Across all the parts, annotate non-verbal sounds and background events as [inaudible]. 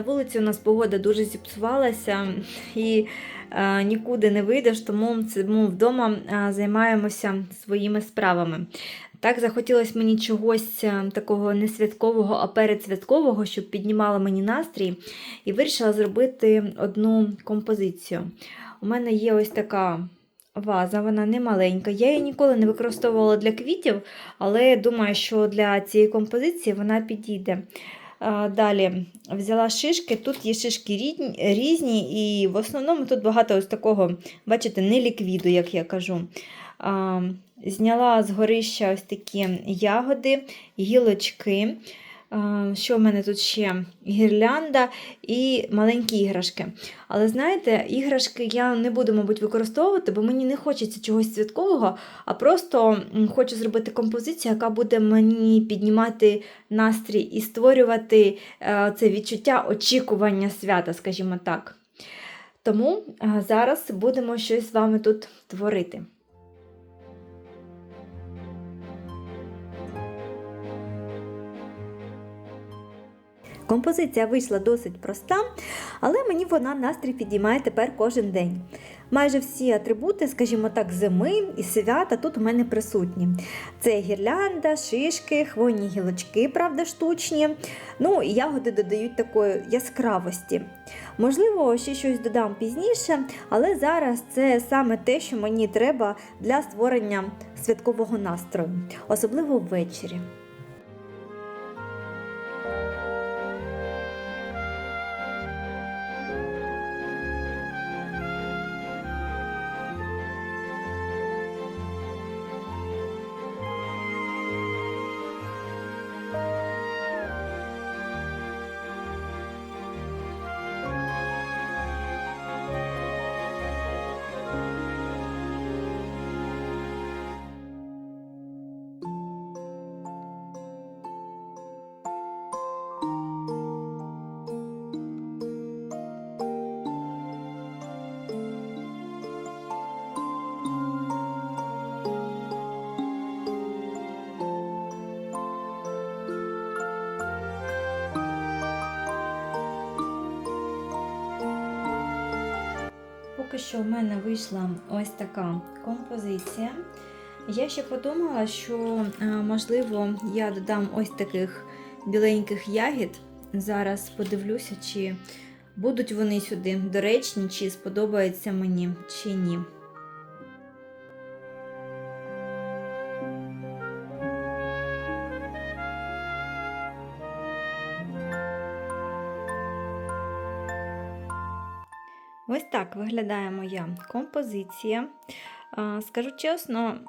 На вулиці у нас погода дуже зіпсувалася і е, нікуди не вийдеш, тому сидимо вдома, е, займаємося своїми справами. Так захотілося мені чогось е, такого не святкового, а передсвяткового, щоб піднімало мені настрій, і вирішила зробити одну композицію. У мене є ось така ваза, вона не маленька. Я її ніколи не використовувала для квітів, але думаю, що для цієї композиції вона підійде. Далі взяла шишки. Тут є шишки різні, і в основному тут багато ось такого, бачите, не ліквіду, як я кажу. Зняла з горища ось такі ягоди, гілочки. Що в мене тут ще? Гірлянда і маленькі іграшки. Але знаєте, іграшки я не буду, мабуть, використовувати, бо мені не хочеться чогось святкового, а просто хочу зробити композицію, яка буде мені піднімати настрій і створювати е, це відчуття очікування свята, скажімо так. Тому е, зараз будемо щось з вами тут творити. Композиція вийшла досить проста, але мені вона настрій підіймає тепер кожен день. Майже всі атрибути, скажімо так, зими і свята тут у мене присутні. Це гірлянда, шишки, хвойні гілочки, правда, штучні. Ну і ягоди додають такої яскравості. Можливо, ще щось додам пізніше, але зараз це саме те, що мені треба для створення святкового настрою, особливо ввечері. Поки що в мене вийшла ось така композиція. Я ще подумала, що е, можливо я додам ось таких біленьких ягід. Зараз подивлюся, чи будуть вони сюди доречні, чи сподобаються мені, чи ні. Ось так виглядає моя композиція. Скажу чесно,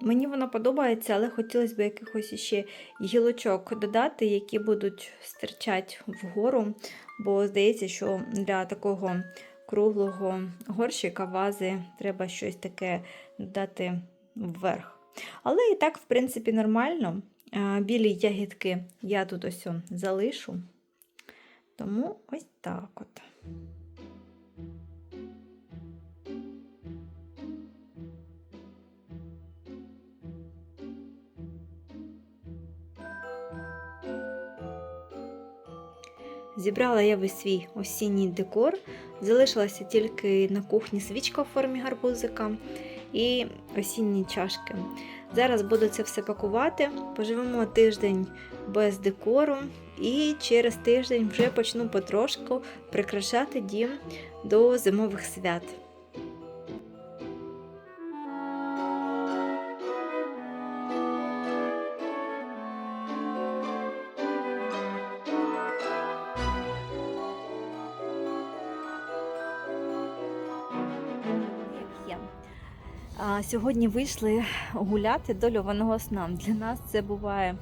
мені вона подобається, але хотілося б якихось ще гілочок додати, які будуть стирчати вгору, бо здається, що для такого круглого горщика вази треба щось таке додати вверх. Але і так, в принципі, нормально. Білі ягідки я тут ось залишу. Тому ось так от. Зібрала я весь свій осінній декор. Залишилася тільки на кухні свічка в формі гарбузика і осінні чашки. Зараз буду це все пакувати. Поживемо тиждень без декору, і через тиждень вже почну потрошку прикрашати дім до зимових свят. Сьогодні вийшли гуляти до льованого сна. Для нас це буває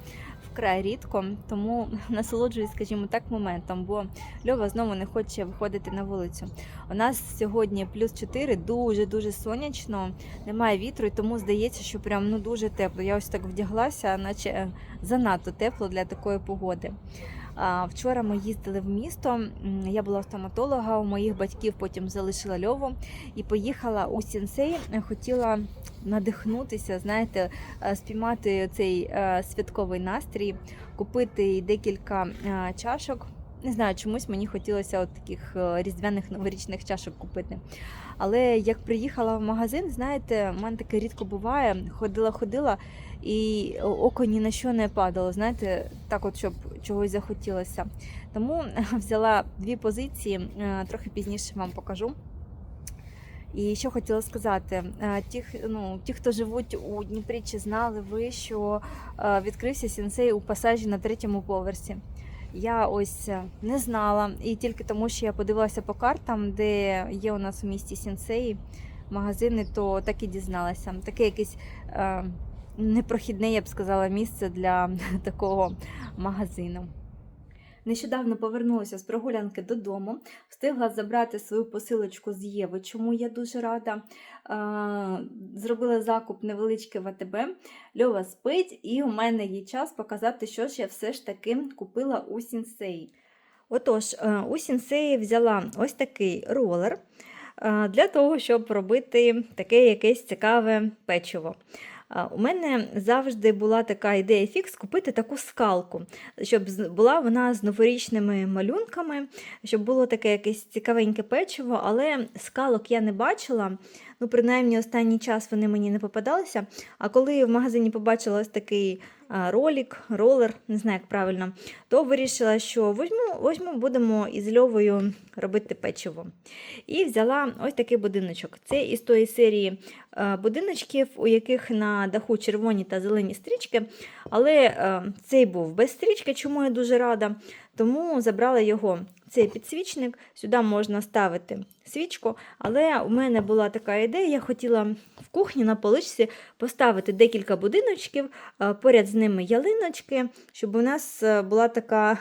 вкрай рідко, тому насолоджуюсь, скажімо так, моментом, бо Льова знову не хоче виходити на вулицю. У нас сьогодні плюс 4, дуже-дуже сонячно, немає вітру, і тому здається, що прям ну дуже тепло. Я ось так вдяглася, наче е, занадто тепло для такої погоди. Вчора ми їздили в місто. Я була стоматолога, у моїх батьків потім залишила льову і поїхала у сінсей. Хотіла надихнутися, знаєте, е, спіймати цей е, святковий настрій, купити декілька е, чашок Не знаю, чомусь мені хотілося от таких е, різдвяних новорічних чашок купити. Але як приїхала в магазин, знаєте, в мене таке рідко буває. Ходила, ходила, і око ні на що не падало. Знаєте, так от, щоб чогось захотілося. Тому [laughs] взяла дві позиції, е, трохи пізніше вам покажу. І що хотіла сказати, Е, ті, ну, ті, хто живуть у Дніпрі, чи знали ви, що відкрився сенсей у пасажі на третьому поверсі. Я ось е, не знала, і тільки тому, що я подивилася по картам, де є у нас у місті сенсеї, магазини, то так і дізналася. Таке якесь е, непрохідне, я б сказала, місце для [laughs] такого магазину. Нещодавно повернулася з прогулянки додому, встигла забрати свою посилочку з Єви, чому я дуже рада. Зробила закуп невеличкий в АТБ. Льова спить, і у мене є час показати, що ж я все ж таки купила у Сінсеї. Отож, е, у Сінсеї взяла ось такий ролер е, для того, щоб робити таке якесь цікаве печиво. У мене завжди була така ідея фікс купити таку скалку, щоб була вона з новорічними малюнками, щоб було таке якесь цікавеньке печиво, але скалок я не бачила. Ну, принаймні, останній час вони мені не попадалися. А коли в магазині побачила ось такий а, ролик, ролер, не знаю, як правильно, то вирішила, що візьму, візьму, будемо із льовою робити печиво. І взяла ось такий будиночок. Це із тої серії будиночків, у яких на даху червоні та зелені стрічки. Але цей був без стрічки, чому я дуже рада. Тому забрала його. Цей підсвічник, сюди можна ставити свічку, але у мене була така ідея, я хотіла в кухні на поличці поставити декілька будиночків, поряд з ними ялиночки, щоб у нас е, була така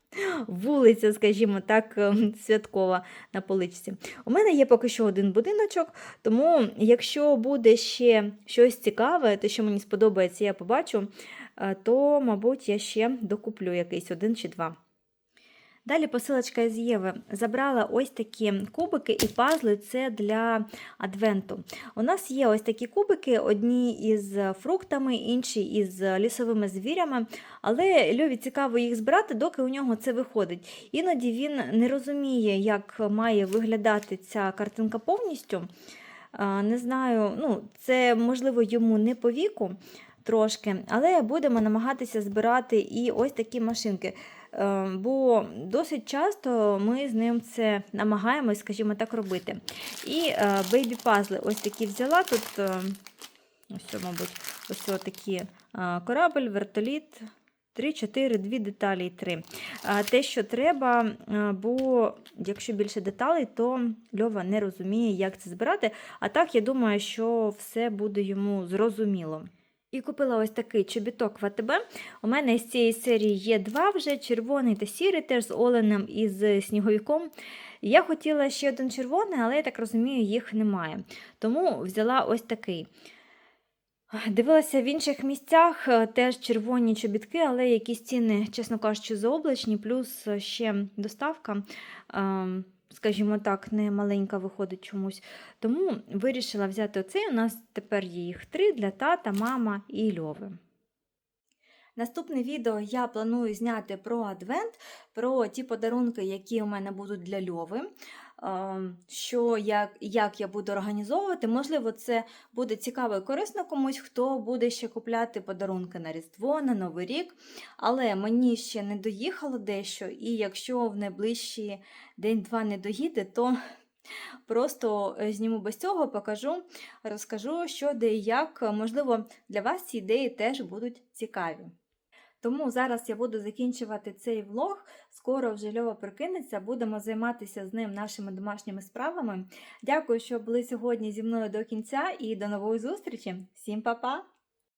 [laughs] вулиця, скажімо так, е, святкова на поличці. У мене є поки що один будиночок, тому якщо буде ще щось цікаве, те, що мені сподобається, я побачу, е, то, мабуть, я ще докуплю якийсь один чи два. Далі посилочка з Єви забрала ось такі кубики і пазли це для адвенту. У нас є ось такі кубики, одні із фруктами, інші із лісовими звірями, але Льові цікаво їх збирати, доки у нього це виходить. Іноді він не розуміє, як має виглядати ця картинка повністю. Не знаю, ну, це можливо йому не по віку трошки, але будемо намагатися збирати і ось такі машинки. Е, Бо досить часто ми з ним це намагаємось, скажімо так, робити. І бейбі пазли ось такі взяла. Тут, е, ось, мабуть, ось такі е, корабль, вертоліт. 3, 4, 2 деталі і 3. Те, що треба, бо якщо більше деталей, то Льова не розуміє, як це збирати. А так, я думаю, що все буде йому зрозуміло. І купила ось такий чобіток в АТБ. У мене з цієї серії є два вже: червоний та сірий, теж з оленем і з сніговиком. Я хотіла ще один червоний, але я так розумію, їх немає. Тому взяла ось такий. Дивилася в інших місцях е, теж червоні чобітки, але якісь ціни, чесно кажучи, заоблачні, плюс ще доставка, ем, скажімо так, не маленька виходить чомусь. Тому вирішила взяти оцей. У нас тепер є їх три для тата, мама і Льови. Наступне відео я планую зняти про адвент, про ті подарунки, які у мене будуть для Льови. Що як, як я буду організовувати. Можливо, це буде цікаво і корисно комусь, хто буде ще купляти подарунки на Різдво, на Новий рік. Але мені ще не доїхало дещо, і якщо в найближчі день-два не доїде, то [laughs] просто е, зніму без цього, покажу, розкажу, що де і як. Можливо, для вас ці ідеї теж будуть цікаві. Тому зараз я буду закінчувати цей влог. Скоро вже Льова прокинеться, будемо займатися з ним нашими домашніми справами. Дякую, що були сьогодні зі мною до кінця і до нової зустрічі. Всім па-па!